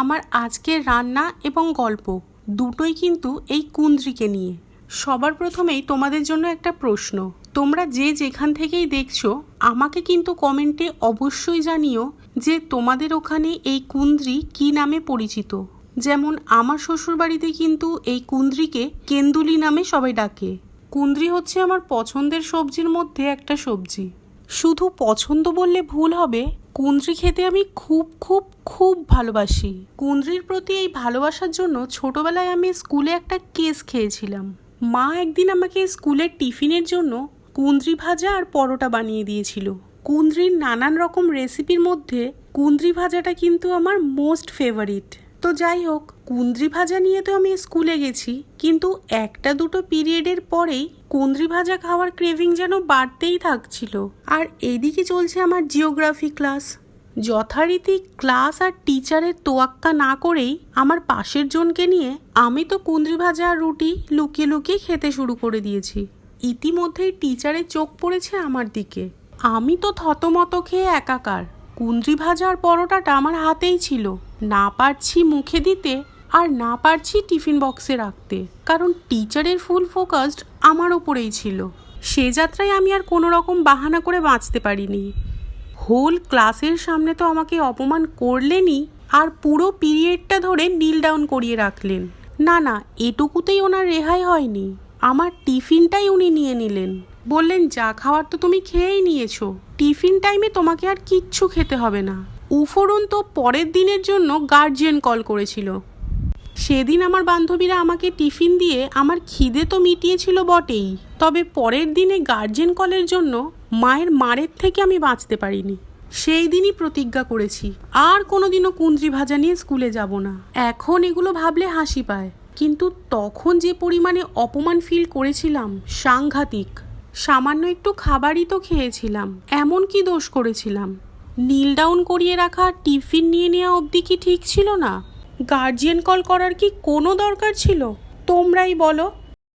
আমার আজকের রান্না এবং গল্প, দুটোই কিন্তু এই কুন্দ্রিকে নিয়ে। সবার প্রথমেই তোমাদের জন্য একটা প্রশ্ন। তোমরা যে যেখান থেকেই দেখছ, আমাকে কিন্তু কমেন্টে অবশ্যই জানিও যে তোমাদের ওখানে এই কুন্দ্রি কি নামে পরিচিত। যেমন আমার শ্বশুরবাড়িতে কিন্তু এই কুন্দ্রিকে কেন্দুলি নামে সবাই ডাকে। কুন্দ্রি হচ্ছে আমার পছন্দের সবজির মধ্যে একটা সবজি। শুধু পছন্দ বললে ভুল হবে। কুন্দ্রি খেতে আমি খুব খুব খুব ভালোবাসি। কুন্দ্রির প্রতি এই ভালোবাসার জন্য ছোটবেলায় আমি স্কুলে একটা কেস খেয়েছিলাম। মা একদিন আমাকে স্কুলের টিফিনের জন্য কুন্দ্রি ভাজা আর পরোটা বানিয়ে দিয়েছিল। কুন্দ্রির নানান রকম রেসিপির মধ্যে কুন্দ্রি ভাজাটা কিন্তু আমার মোস্ট ফেভারিট তো যাই হোক, কুন্দ্রি ভাজা নিয়ে তো আমি স্কুলে গেছি, কিন্তু একটা দুটো পিরিয়ডের পরেই কুন্দ্রি ভাজা খাওয়ার ক্রেভিং যেন বাড়তেই থাকছিল। আর এদিকে চলছে আমার জিওগ্রাফি ক্লাস। যথারীতি ক্লাস আর টিচারের তোয়াক্কা না করেই আমার পাশের জনকে নিয়ে আমি তো কুন্দ্রি ভাজা আর রুটি লুকিয়ে লুকিয়ে খেতে শুরু করে দিয়েছি। ইতিমধ্যেই টিচারের চোখ পড়েছে আমার দিকে। আমি তো থতমত খেয়ে একাকার। কুন্দ্রি ভাজার পরোটাটা আমার হাতেই ছিল। না পারছি মুখে দিতে আর না পারছি টিফিন বক্সে রাখতে, কারণ টিচারের ফুল ফোকাসড আমার ওপরেই ছিল। সে যাত্রায় আমি আর কোনো রকম বাহানা করে বাঁচতে পারিনি। হোল ক্লাসের সামনে তো আমাকে অপমান করলেনই আর পুরো পিরিয়ডটা ধরে নীল ডাউন করিয়ে রাখলেন। না না, এটুকুতেই ওনার রেহাই হয়নি। আমার টিফিনটাই উনি নিয়ে নিলেন। বললেন, যা খাওয়ার তো তুমি খেয়েই নিয়েছো। টিফিন টাইমে তোমাকে আর কিচ্ছু খেতে হবে না। উফরুন তো পরের দিনের জন্য গার্জিয়ান কল করেছিল। সেদিন আমার বান্ধবীরা আমাকে টিফিন দিয়ে আমার খিদে তো মিটিয়েছিল বটেই। তবে পরের দিনে গার্জেন কলের জন্য মায়ের মারের থেকে আমি বাঁচতে পারিনি। সেই দিনই প্রতিজ্ঞা করেছি, আর কোনোদিনও কুন্দ্রি ভাজা নিয়ে স্কুলে যাব না। এখন এগুলো ভাবলে হাসি পায়। কিন্তু তখন যে পরিমাণে অপমান ফিল করেছিলাম, সাংঘাতিক। সামান্য একটু খাবারই তো খেয়েছিলাম এমন কি দোষ করেছিলাম। নীল ডাউন করিয়ে রাখা টিফিন নিয়ে নেওয়া অবধি কি ঠিক ছিল না? গার্জিয়ান কল করার কি কোনো দরকার ছিল? তোমরাই বলো।